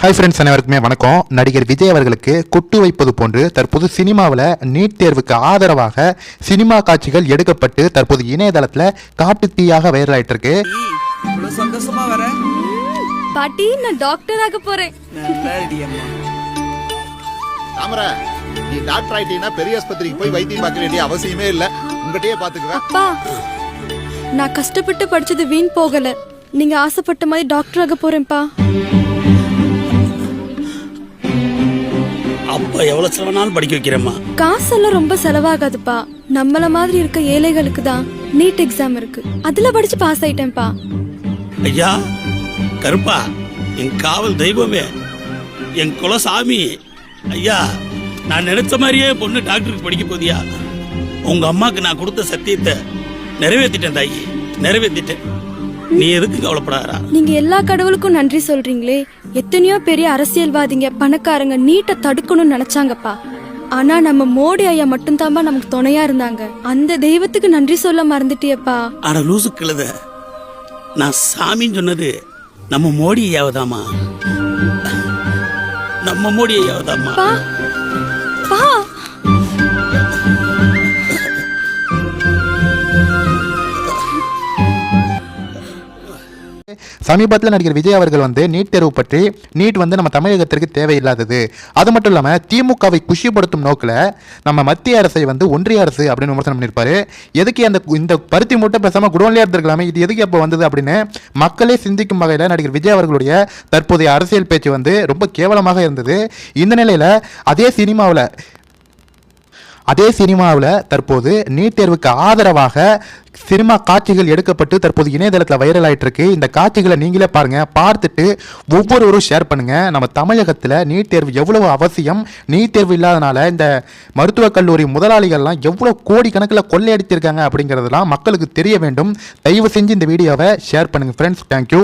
Hi friends அனைவருக்குமே வணக்கம். நடிகர் விஜய் அவர்களுக்கு குட்டு வைப்பது போன்று தற்போது சினிமாவில் நீட் தேர்வுக்கு ஆதரவாக சினிமா காட்சிகள் எடுக்கப்பட்டு தற்போது இணையதளத்தில் காட்டுத்தீயாக வைரலாயிட்டு இருக்கு இவ்வளவு சந்தோஷமா வர. பாட்டி நான் டாக்டர் ஆக போறேன். தாமரை நீ டாக்டர் ஆயிட்டீங்கன்னா பெரிய ஆஸ்பத்திரிக்கு போய் வைத்தியம் பார்க்க வேண்டிய அவசியமே இல்ல. உங்ககிட்டயே பாத்துக்குவேன் அப்பா நான் கஷ்டப்பட்டு படிச்சது வீண் போகல. நீங்க ஆசைப்பட்ட மாதிரி டாக்டர் ஆக போறேன்ப்பா. எவ்வளவு செலவுனாலும் படிக்க வைக்கிறேம்மா. காசெல்லாம் ரொம்ப செலவாகாதுப்பா. நம்மள மாதிரி இருக்க ஏழைகளுக்கு தான் நீட் எக்ஸாம் இருக்கு. அதுல படிச்சு பாஸ் ஆயிட்டேன்ப்பா. ஐயா கருப்பா என் காவல் தெய்வமே என் குலசாமி. ஐயா நான் நினைச்ச மாதிரியே பொண்ணு டாக்டருக்கு படிக்க போதியா? உங்க அம்மாக்கு நான் கொடுத்த சத்தியத்தை நிறைவேத்திட்டேன் தாயி நிறைவேத்திட்டேன். நீ எதுக்கு கவலைப்படாதா நீங்க எல்லா கடவுளுக்கும் நன்றி சொல்றீங்களே. எத்தனையோ பெரிய அரசியல்வாதிங்க பணக்காரங்க நீட்டை தடுக்கணும்னு நினைச்சாங்கப்பா. ஆனா நம்ம மோடி ஐயா மட்டும்தான்பா நமக்கு துணையா இருந்தாங்க. அந்த தெய்வத்துக்கு நன்றி சொல்ல மறந்துட்டியப்பா. ஆனா லூசு கிழத நான் சாமின்னு சொன்னது நம்ம மோடி ஐயாவதாமா நம்ம மோடி ஐயாவதாமா பா. சமீபத்தில் நடிகர் விஜய் அவர்கள் வந்து நீட் தேர்வு பற்றி நீட் வந்து நம்ம தமிழகத்திற்கு தேவையில்லாதது. அது மட்டும் இல்லாமல் திமுகவை குஷிப்படுத்தும் நோக்கில் நம்ம மத்திய அரசை வந்து ஒன்றிய அரசு அப்படின்னு விமர்சனம் பண்ணியிருப்பாரு எதுக்கு அந்த இந்த பருத்தி மூட்டை பேசாமல் குடோன்லேயே இருந்திருக்கலாமே இது எதுக்கு அப்போ வந்தது அப்படின்னு மக்களே சிந்திக்கும் வகையில் நடிகர் விஜய் அவர்களுடைய தற்போதைய அரசியல் பேச்சு வந்து ரொம்ப கேவலமாக இருந்தது. இந்த நிலையில் அதே சினிமாவில் அதே சினிமாவில் தற்போது நீட் தேர்வுக்கு ஆதரவாக சினிமா காட்சிகள் எடுக்கப்பட்டு தற்போது இணையதளத்தில் வைரல் ஆகிட்டு இருக்கு இந்த காட்சிகளை நீங்களே பாருங்க. பார்த்துட்டு ஒவ்வொருவரும் ஷேர் பண்ணுங்க. நம்ம தமிழகத்தில் நீட் தேர்வு எவ்வளவு அவசியம்? நீட் தேர்வு இல்லாதனால இந்த மருத்துவக் கல்லூரி முதலாளிகள்லாம் எவ்வளோ கோடி கணக்கில் கொள்ளையடித்திருக்காங்க அப்படிங்கிறதெல்லாம் மக்களுக்கு தெரிய வேண்டும். தயவு செஞ்சு இந்த வீடியோவை ஷேர் பண்ணுங்க. Friends thank you